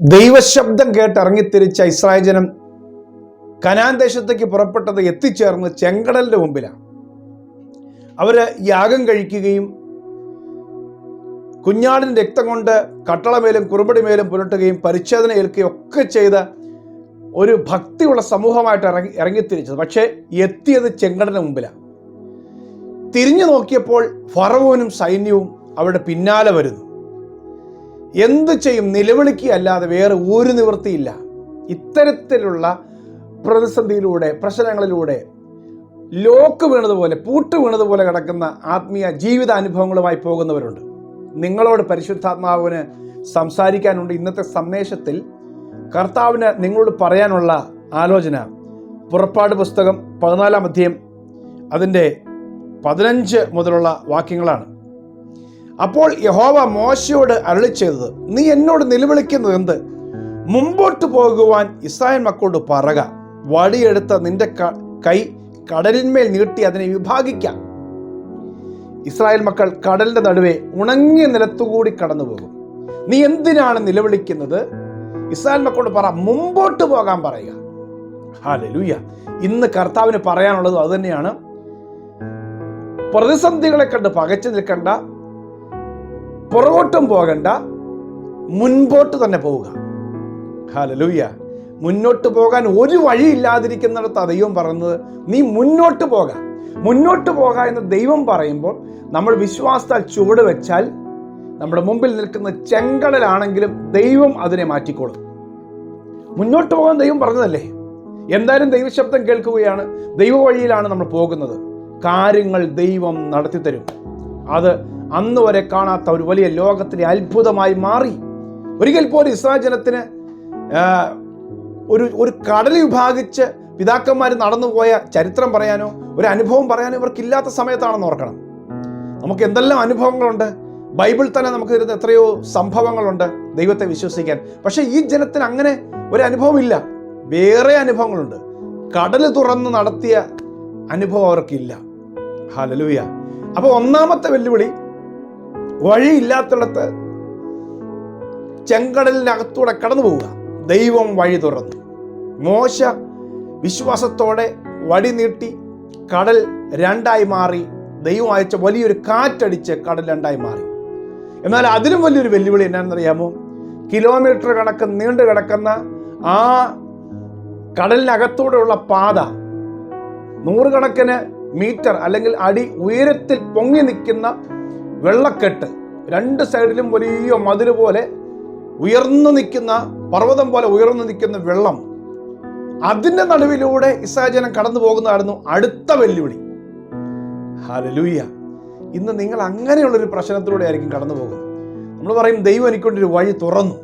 ദൈവശബ്ദം കേട്ട് ഇറങ്ങിത്തിരിച്ച ഇസ്രായേൽ ജനം കനാൻ ദേശത്തേക്ക് പുറപ്പെട്ടത് എത്തിച്ചേർന്ന് ചെങ്കടലിന്റെ മുമ്പിലാണ്. അവർ യാഗം കഴിക്കുകയും കുഞ്ഞാടിന്റെ രക്തം കൊണ്ട് കട്ടളമേലും കുറുമ്പടിമേലും പുരട്ടുകയും പരിച്ഛേദന ഏൽക്കുകയും ഒക്കെ ചെയ്ത ഒരു ഭക്തിയുള്ള സമൂഹമായിട്ട് ഇറങ്ങി ഇറങ്ങിത്തിരിച്ചത്. പക്ഷേ എത്തിയത് ചെങ്കടന് മുമ്പിലാണ്. തിരിഞ്ഞു നോക്കിയപ്പോൾ ഫറവോനും സൈന്യവും അവരുടെ പിന്നാലെ വരുന്നു. എന്ത് ചെയ്യും? നിലവിളിക്കുക അല്ലാതെ വേറെ ഒരു നിവൃത്തിയില്ല. ഇത്തരത്തിലുള്ള പ്രതിസന്ധിയിലൂടെ പ്രശ്നങ്ങളിലൂടെ ലോക്ക് വീണതുപോലെ പൂട്ട് വീണതുപോലെ കിടക്കുന്ന ആത്മീയ ജീവിത അനുഭവങ്ങളുമായി പോകുന്നവരുണ്ട്. നിങ്ങളോട് പരിശുദ്ധാത്മാവിന് സംസാരിക്കാനുണ്ട്. ഇന്നത്തെ സന്ദേശത്തിൽ കർത്താവിന് നിങ്ങളോട് പറയാനുള്ള ആലോചന. പുറപ്പാട് പുസ്തകം പതിനാലാം അധ്യയം അതിന്റെ പതിനഞ്ച് മുതലുള്ള വാക്യങ്ങളാണ്. അപ്പോൾ യഹോവ മോശയോട് അരളി ചെയ്തത് നീ എന്നോട് നിലവിളിക്കുന്നത് എന്ത്? മുമ്പോട്ട് പോകുവാൻ ഇസ്രായേൽ മക്കളോട് പറക. വടിയെടുത്ത നിന്റെ കൈ കടലിന്മേൽ നീട്ടി അതിനെ വിഭാഗിക്കാം. ഇസ്രായേൽ മക്കൾ കടലിന്റെ നടുവെ ഉണങ്ങിയ നിലത്തുകൂടി കടന്നു പോകും നീ എന്തിനാണ് നിലവിളിക്കുന്നത്? ഇസ്രായേൽ മക്കളോട് പറ മുമ്പോട്ട് പോകാൻ പറയുക. ഹാലലൂയ ഇന്ന് കർത്താവിന് പറയാനുള്ളത് അതുതന്നെയാണ് പ്രതിസന്ധികളെ കണ്ട് പകച്ചു നിൽക്കണ്ട പുറകോട്ടും പോകണ്ട മുൻപോട്ട് തന്നെ പോവുക. ഹാലലൂയ മുന്നോട്ട് പോകാൻ ഒരു വഴി ഇല്ലാതിരിക്കുന്നിടത്ത് ദൈവം പറയുന്നത് നീ മുന്നോട്ട് പോക. മുന്നോട്ട് പോക എന്ന് ദൈവം പറയുമ്പോൾ നമ്മൾ വിശ്വാസത്താൽ ചുവട് വെച്ചാൽ നമ്മുടെ മുമ്പിൽ നിൽക്കുന്ന ചെങ്കടലാണെങ്കിലും ദൈവം അതിനെ മാറ്റിക്കോളും. മുന്നോട്ട് പോകാൻ ദൈവം പറഞ്ഞതല്ലേ? എന്തായാലും ദൈവശബ്ദം കേൾക്കുകയാണ്. ദൈവ വഴിയിലാണ് നമ്മൾ പോകുന്നത്. കാര്യങ്ങൾ ദൈവം നടത്തിത്തരും. അത് അന്ന് വരെ കാണാത്ത ഒരു വലിയ ലോകത്തിലെ അത്ഭുതമായി മാറി. ഒരിക്കൽ പോലും ഇസ്രായേൽ ജനത്തിന് ഒരു ഒരു കടൽ വിഭാഗിച്ച് പിതാക്കന്മാർ നടന്നുപോയ ചരിത്രം പറയാനോ ഒരു അനുഭവം പറയാനോ ഇവർക്കില്ലാത്ത സമയത്താണെന്ന് ഓർക്കണം. നമുക്ക് എന്തെല്ലാം അനുഭവങ്ങളുണ്ട്? ബൈബിൾ തന്നെ നമുക്ക് തരുന്ന എത്രയോ സംഭവങ്ങളുണ്ട് ദൈവത്തെ വിശ്വസിക്കാൻ. പക്ഷേ ഈ ജനത്തിന് അങ്ങനെ ഒരു അനുഭവമില്ല. വേറെ അനുഭവങ്ങളുണ്ട്. കടൽ തുറന്ന് നടത്തിയ അനുഭവം അവർക്കില്ല. ഹലലൂയ അപ്പോൾ ഒന്നാമത്തെ വെല്ലുവിളി വഴിയില്ലാത്തിടത്ത് ചെങ്കടലിനകത്തൂടെ കടന്നു പോവുക. ദൈവം വഴി തുറന്നു. മോശ വിശ്വാസത്തോടെ വടി നീട്ടി കടൽ രണ്ടായി മാറി. ദൈവം അയച്ച വലിയൊരു കാറ്റടിച്ച് കടൽ രണ്ടായി മാറി. എന്നാൽ അതിലും വലിയൊരു വെല്ലുവിളി എന്നാണെന്നറിയാമോ? കിലോമീറ്റർ കണക്ക് നീണ്ടു കിടക്കുന്ന ആ കടലിനകത്തൂടെയുള്ള പാത നൂറുകണക്കിന് മീറ്റർ അല്ലെങ്കിൽ അടി ഉയരത്തിൽ പൊങ്ങി നിൽക്കുന്ന വെള്ളക്കെട്ട്. രണ്ട് സൈഡിലും വലിയ മതിൽ പോലെ ഉയർന്നു നിൽക്കുന്ന പർവതം പോലെ ഉയർന്നു നിൽക്കുന്ന വെള്ളം. അതിന്റെ നടുവിലൂടെ ഇസാചനം കടന്നു പോകുന്നതായിരുന്നു അടുത്ത വെല്ലുവിളി. ഹലലൂയ്യ ഇന്ന് നിങ്ങൾ അങ്ങനെയുള്ളൊരു പ്രശ്നത്തിലൂടെ ആയിരിക്കും കടന്നു പോകുന്നത്. നമ്മൾ പറയും ദൈവം എനിക്കൊണ്ടൊരു വഴി തുറന്നു.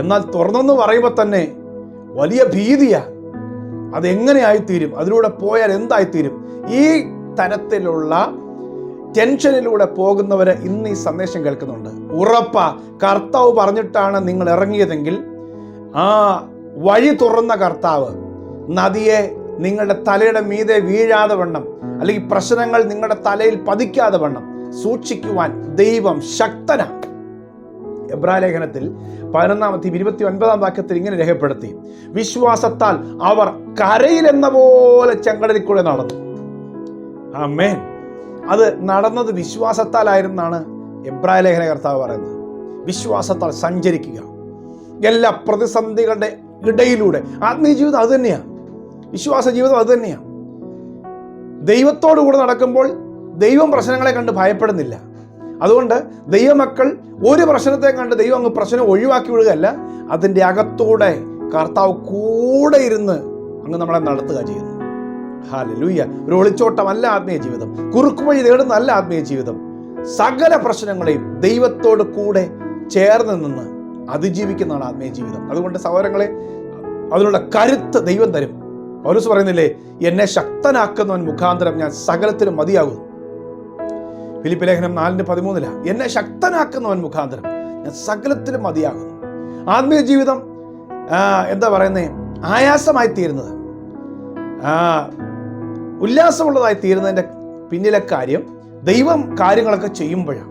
എന്നാൽ തുറന്നെന്ന് പറയുമ്പോൾ തന്നെ വലിയ ഭീതിയാണ് അതെങ്ങനെയായിത്തീരും അതിലൂടെ പോയാൽ എന്തായിത്തീരും? ഈ തരത്തിലുള്ള ടെൻഷനിലൂടെ പോകുന്നവർ ഇന്ന് ഈ സന്ദേശം കേൾക്കുന്നുണ്ട്. ഉറപ്പ കർത്താവ് പറഞ്ഞിട്ടാണ് നിങ്ങൾ ഇറങ്ങിയതെങ്കിൽ ആ വഴി തുറന്ന കർത്താവ് നദിയെ നിങ്ങളുടെ തലയുടെ മീതെ വീഴാതെ വണ്ണം അല്ലെങ്കിൽ പ്രശ്നങ്ങൾ നിങ്ങളുടെ തലയിൽ പതിക്കാതെ വണ്ണം സൂക്ഷിക്കുവാൻ ദൈവം ശക്തനാണ്. എബ്രാലേഖനത്തിൽ പതിനൊന്നാമത്തെ ഇരുപത്തി ഒൻപതാം വാക്യത്തിൽ ഇങ്ങനെ രേഖപ്പെടുത്തി വിശ്വാസത്താൽ അവർ കരയിലെന്ന പോലെ ചെങ്കടലിൽ കൂടെ നടന്നു. ആമേൻ. അത് നടന്നത് വിശ്വാസത്താലായിരുന്നാണ് എബ്രായ ലേഖന കർത്താവ് പറയുന്നത്. വിശ്വാസത്താൽ സഞ്ചരിക്കുക. എല്ലാ പ്രതിസന്ധികളുടെ ഇടയിലൂടെ ആത്മീയ ജീവിതം അത് തന്നെയാണ് വിശ്വാസ ജീവിതം അത് തന്നെയാണ് ദൈവത്തോടു കൂടെ നടക്കുമ്പോൾ ദൈവം പ്രശ്നങ്ങളെ കണ്ട് ഭയപ്പെടുന്നില്ല. അതുകൊണ്ട് ദൈവമക്കൾ ഒരു പ്രശ്നത്തെ കണ്ട് ദൈവം അങ്ങ് പ്രശ്നം ഒഴിവാക്കി വിടുകയല്ല അതിന്റെ അകത്തൂടെ കർത്താവ് കൂടെ ഇരുന്ന് അങ്ങ് നമ്മളെ നടത്തുക ചെയ്യുന്നു. ഹാലലൂയ. ഒരു ഒളിച്ചോട്ടമല്ല ആത്മീയ ജീവിതം. കുറുക്കുവഴി തേടുന്നതല്ല ആത്മീയ ജീവിതം. സകല പ്രശ്നങ്ങളെയും ദൈവത്തോട് കൂടെ ചേർന്ന് നിന്ന് അതിജീവിക്കുന്നതാണ് ആത്മീയ ജീവിതം. അതുകൊണ്ട് സഹോദരങ്ങളെ അതിനുള്ള കരുത്ത് ദൈവം തരും. പൗരസ് പറയുന്നില്ലേ എന്നെ ശക്തനാക്കുന്നവൻ മുഖാന്തരം ഞാൻ സകലത്തിലും മതിയാകും ഫിലിപ്പ് ലേഖനം നാലിന്റെ പതിമൂന്നില എന്നെ ശക്തനാക്കുന്നവൻ മുഖാന്തരം ഞാൻ സകലത്തിലും മതിയാകുന്നു. ആത്മീയ ജീവിതം എന്താ പറയുന്നത് ആയാസമായി തീരുന്നത് ഉല്ലാസമുള്ളതായി തീരുന്നതിന്റെ പിന്നിലെ കാര്യം ദൈവം കാര്യങ്ങളൊക്കെ ചെയ്യുമ്പോഴാണ്.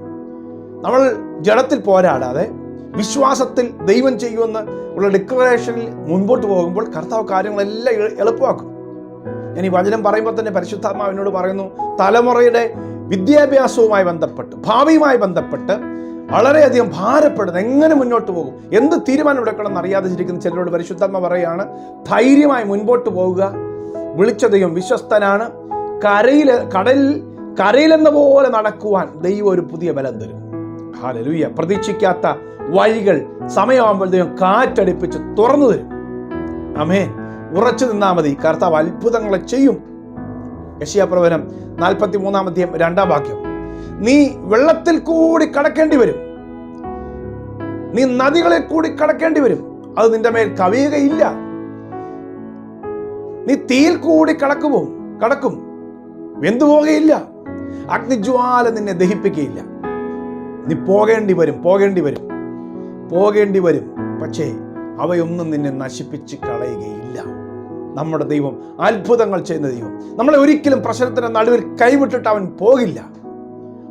നമ്മൾ ജഡത്തിൽ പോരാടാതെ വിശ്വാസത്തിൽ ദൈവം ചെയ്യുമെന്ന് ഉള്ള ഡിക്ലറേഷനിൽ മുൻപോട്ട് പോകുമ്പോൾ കർത്താവ് കാര്യങ്ങളെല്ലാം എളുപ്പമാക്കും. ഞാൻ ഈ വചനം പറയുമ്പോൾ തന്നെ പരിശുദ്ധാത്മാവിനോട് പറയുന്നു തലമുറയുടെ വിദ്യാഭ്യാസവുമായി ബന്ധപ്പെട്ട് ഭാവിയുമായി ബന്ധപ്പെട്ട് വളരെയധികം ഭാരപ്പെടുന്നത് എങ്ങനെ മുന്നോട്ട് പോകും എന്ത് തീരുമാനം എടുക്കണം അറിയാതെ ചിരിക്കുന്ന ചിലരോട് പരിശുദ്ധാത്മ പറയുകയാണ് ധൈര്യമായി മുൻപോട്ട് പോവുക വിളിച്ച ദൈവം വിശ്വസ്തനാണ്. കരയിൽ കടലിൽ കരയിലെന്ന പോലെ നടക്കുവാൻ ദൈവം ഒരു പുതിയ ബലം തരും. ഹാലലൂയ പ്രതീക്ഷിക്കാത്ത വഴികൾ സമയമാകുമ്പോൾ ദൈവം കാറ്റടിപ്പിച്ച് തുറന്നു തരും. അമേ ഉറച്ചു നിന്നാൽ മതി. കർത്താവ് അത്ഭുതങ്ങളെ ചെയ്യും. യശിയാപ്രവനം നാൽപ്പത്തി മൂന്നാം അധ്യായം രണ്ടാം വാക്യം. നീ വെള്ളത്തിൽ കൂടി കടക്കേണ്ടി വരും. നീ നദികളിൽ കൂടി കടക്കേണ്ടി വരും. അത് നിന്റെ മേൽ കവിയുകയില്ല. നീ തീയിൽ കൂടി കടക്കുമോ? കടക്കും. വെന്തുപോകുകയില്ല അഗ്നിജ്വാല നിന്നെ ദഹിപ്പിക്കുകയില്ല നീ പോകേണ്ടി വരും പോകേണ്ടി വരും. പോകേണ്ടി വരും. പക്ഷേ അവയൊന്നും നിന്നെ നശിപ്പിച്ച് കളയുകയില്ല. നമ്മുടെ ദൈവം അത്ഭുതങ്ങൾ ചെയ്യുന്ന ദൈവം. നമ്മളെ ഒരിക്കലും പ്രശ്നത്തിന്റെ നടുവിൽ കൈവിട്ടിട്ട് അവൻ പോകില്ല.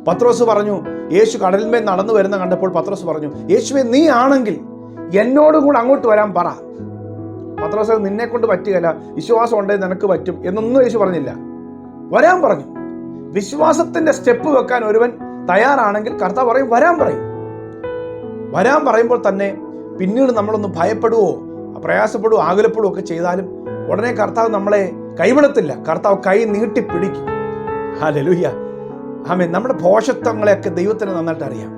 പത്രോസ് പറഞ്ഞു യേശു കടലിന്മേൽ നടന്നു വരുന്ന കണ്ടപ്പോൾ പത്രോസ് പറഞ്ഞു യേശുവെ നീ ആണെങ്കിൽ എന്നോടും കൂടെ അങ്ങോട്ട് വരാൻ പറ. പത്രോസ് നിന്നെ കൊണ്ട് പറ്റുകയില്ല. വിശ്വാസം ഉണ്ടെങ്കിൽ നിനക്ക് പറ്റും എന്നൊന്നും യേശു പറഞ്ഞില്ല. വരാൻ പറഞ്ഞു. വിശ്വാസത്തിന്റെ സ്റ്റെപ്പ് വെക്കാൻ ഒരുവൻ തയ്യാറാണെങ്കിൽ കർത്താവ് പറയും വരാൻ പറയും. വരാൻ പറയുമ്പോൾ തന്നെ പിന്നീട് നമ്മളൊന്ന് ഭയപ്പെടുവോ പ്രയാസപ്പെടുവോ ആകുലപ്പെടുവോ ഒക്കെ ചെയ്താലും ഉടനെ കർത്താവ് നമ്മളെ കൈവിടത്തില്ല. കർത്താവ് കൈ നീട്ടി പിടിക്കും ഹാലലുയ്യ ആമേ നമ്മുടെ ഭോഷത്വങ്ങളെയൊക്കെ ദൈവത്തിന് നന്നായിട്ട് അറിയാം.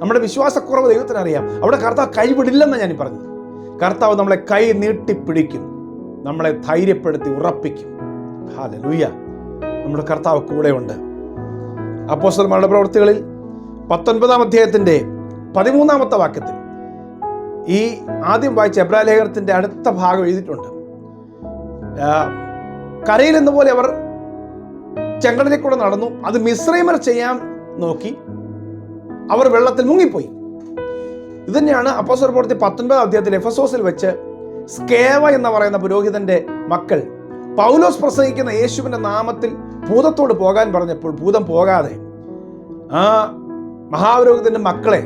നമ്മുടെ വിശ്വാസക്കുറവ് ദൈവത്തിന് അറിയാം. അവിടെ കർത്താവ് കൈവിടില്ലെന്നാണ് ഞാൻ പറഞ്ഞത്. കർത്താവ് നമ്മളെ കൈ നീട്ടിപ്പിടിക്കും. നമ്മളെ ധൈര്യപ്പെടുത്തി ഉറപ്പിക്കും. ഹാല ലൂയ നമ്മുടെ കർത്താവ് കൂടെയുണ്ട്. അപ്പോസ്തലന്മാരുടെ പ്രവൃത്തികളിൽ പത്തൊൻപതാം അധ്യായത്തിന്റെ പതിമൂന്നാമത്തെ വാക്യത്തിൽ ഈ ആദ്യം വായിച്ച എബ്രാലേഖനത്തിന്റെ അടുത്ത ഭാഗം എഴുതിയിട്ടുണ്ട്. കരയിലെന്ന പോലെ അവർ ചെങ്കടലിൽ കൂടെ നടന്നു. അത് മിശ്രൈമർ ചെയ്യാൻ നോക്കി. അവർ വെള്ളത്തിൽ മുങ്ങിപ്പോയി. ഇത് തന്നെയാണ് അപ്പോസ്തല പ്രവൃത്തി പത്തൊൻപതാം അധ്യായത്തിൽ എഫസോസിൽ വെച്ച് സ്കേവ എന്ന് പറയുന്ന പുരോഹിതന്റെ മക്കൾ പൗലോസ് പ്രസംഗിക്കുന്ന യേശുവിന്റെ നാമത്തിൽ ഭൂതത്തോട് പോകാൻ പറഞ്ഞപ്പോൾ ഭൂതം പോകാതെ ആ മഹാപുരോഹിതന്റെ മക്കളെ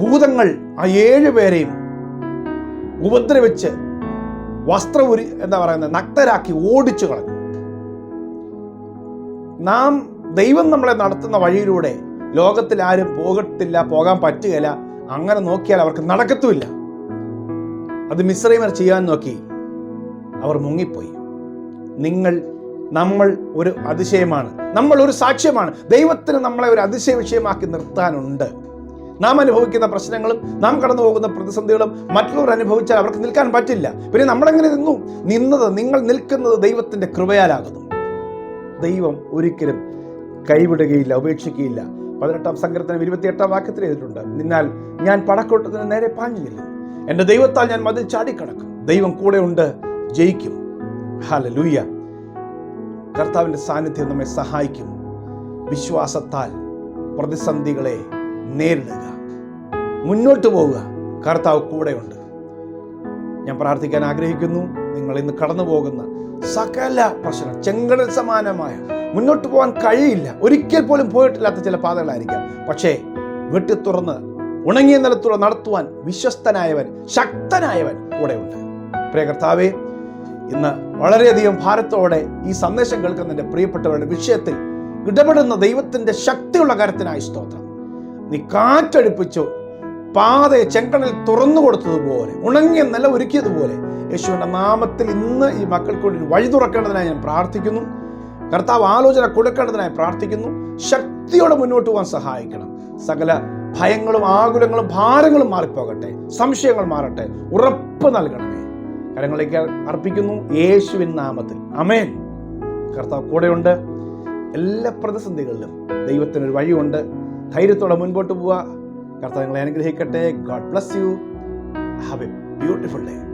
ഭൂതങ്ങൾ ആ ഏഴ് പേരെയും ഉപദ്രവിച്ച് വസ്ത്രം ഉരി എന്താ പറയുന്നത് നഗ്നരാക്കി ഓടിച്ചു കളഞ്ഞു. നാം ദൈവം നമ്മളെ നടത്തുന്ന വഴിയിലൂടെ ലോകത്തിൽ ആരും പോകത്തില്ല പോകാൻ പറ്റുകയില്ല. അങ്ങനെ നോക്കിയാൽ അവർക്ക് നടക്കത്തുമില്ല. അത് മിശ്രൈമർ ചെയ്യാൻ നോക്കി. അവർ മുങ്ങിപ്പോയി. നിങ്ങൾ നമ്മൾ ഒരു അതിശയമാണ്. നമ്മൾ ഒരു സാക്ഷ്യമാണ്. ദൈവത്തിന് നമ്മളെ ഒരു അതിശയ വിഷയമാക്കി നിർത്താനുണ്ട്. നാം അനുഭവിക്കുന്ന പ്രശ്നങ്ങളും നാം കടന്നു പോകുന്ന പ്രതിസന്ധികളും മറ്റുള്ളവർ അനുഭവിച്ചാൽ അവർക്ക് നിൽക്കാൻ പറ്റില്ല. പിന്നെ നമ്മളെങ്ങനെ നിന്നു? നിന്നത് നിങ്ങൾ നിൽക്കുന്നത് ദൈവത്തിന്റെ കൃപയാലാകുന്നു. ദൈവം ഒരിക്കലും കൈവിടുകയില്ല ഉപേക്ഷിക്കുകയില്ല. പതിനെട്ടാം സങ്കീർത്തനം ഇരുപത്തിയെട്ടാം വാക്യത്തിൽ എഴുതിയിട്ടുണ്ട്. നിന്നാൽ ഞാൻ പടക്കോട്ടത്തിന് നേരെ പാഞ്ഞില്ല. എന്റെ ദൈവത്താൽ ഞാൻ മതിൽ ചാടിക്കടക്കും. ദൈവം കൂടെ ഉണ്ട് ജയിക്കും. ഹാല ലൂയ്യ കർത്താവിന്റെ സാന്നിധ്യം നമ്മെ സഹായിക്കും. വിശ്വാസത്താൽ പ്രതിസന്ധികളെ നേരിടുക. മുന്നോട്ട് പോവുക. കർത്താവ് കൂടെയുണ്ട് ഞാൻ പ്രാർത്ഥിക്കാൻ ആഗ്രഹിക്കുന്നു. നിങ്ങൾ ഇന്ന് കടന്നു പോകുന്ന സകല പ്രശ്നം ചെങ്കടൽ സമാനമായ മുന്നോട്ട് പോകാൻ കഴിയില്ല. ഒരിക്കൽ പോലും പോയിട്ടില്ലാത്ത ചില പാതകളായിരിക്കാം. പക്ഷേ വെട്ടി തുറന്ന് ഉണങ്ങിയ നിലത്തൂടെ നടത്തുവാൻ വിശ്വസ്തനായവൻ ശക്തനായവൻ കൂടെയുണ്ട്. പ്രിയ കർത്താവേ ഇന്ന് വളരെയധികം ഭാരത്തോടെ ഈ സന്ദേശം കേൾക്കുന്നതിന്റെ പ്രിയപ്പെട്ടവരുടെ വിഷയത്തിൽ ഇടപെടുന്ന ദൈവത്തിന്റെ ശക്തിയുള്ള കരത്തിനായി സ്തോത്രം. നീ കാറ്റടിപ്പിച്ചു പാതയെ ചെങ്കണിൽ തുറന്നു കൊടുത്തതുപോലെ ഉണങ്ങിയ നില ഒരുക്കിയതുപോലെ യേശുവിന്റെ നാമത്തിൽ ഇന്ന് ഈ മക്കൾക്ക് വഴി തുറക്കേണ്ടതിനായി ഞാൻ പ്രാർത്ഥിക്കുന്നു. കർത്താവ് ആലോചന കൊടുക്കേണ്ടതിനായി പ്രാർത്ഥിക്കുന്നു. ശക്തിയോടെ മുന്നോട്ട് പോകാൻ സഹായിക്കണം. സകല ഭയങ്ങളും ആകുലങ്ങളും ഭാരങ്ങളും മാറിപ്പോകട്ടെ. സംശയങ്ങൾ മാറട്ടെ. ഉറപ്പ് നൽകണമേ. കരങ്ങളിലേക്ക് അർപ്പിക്കുന്നു. യേശുവിൻ നാമത്തിൽ. അമേൻ കർത്താവ് കൂടെയുണ്ട്. എല്ലാ പ്രതിസന്ധികളിലും ദൈവത്തിനൊരു വഴിയുണ്ട്. ധൈര്യത്തോടെ മുൻപോട്ട് പോവുക. കർത്താവ് നിങ്ങളെ അനുഗ്രഹിക്കട്ടെ. God bless you have a beautiful day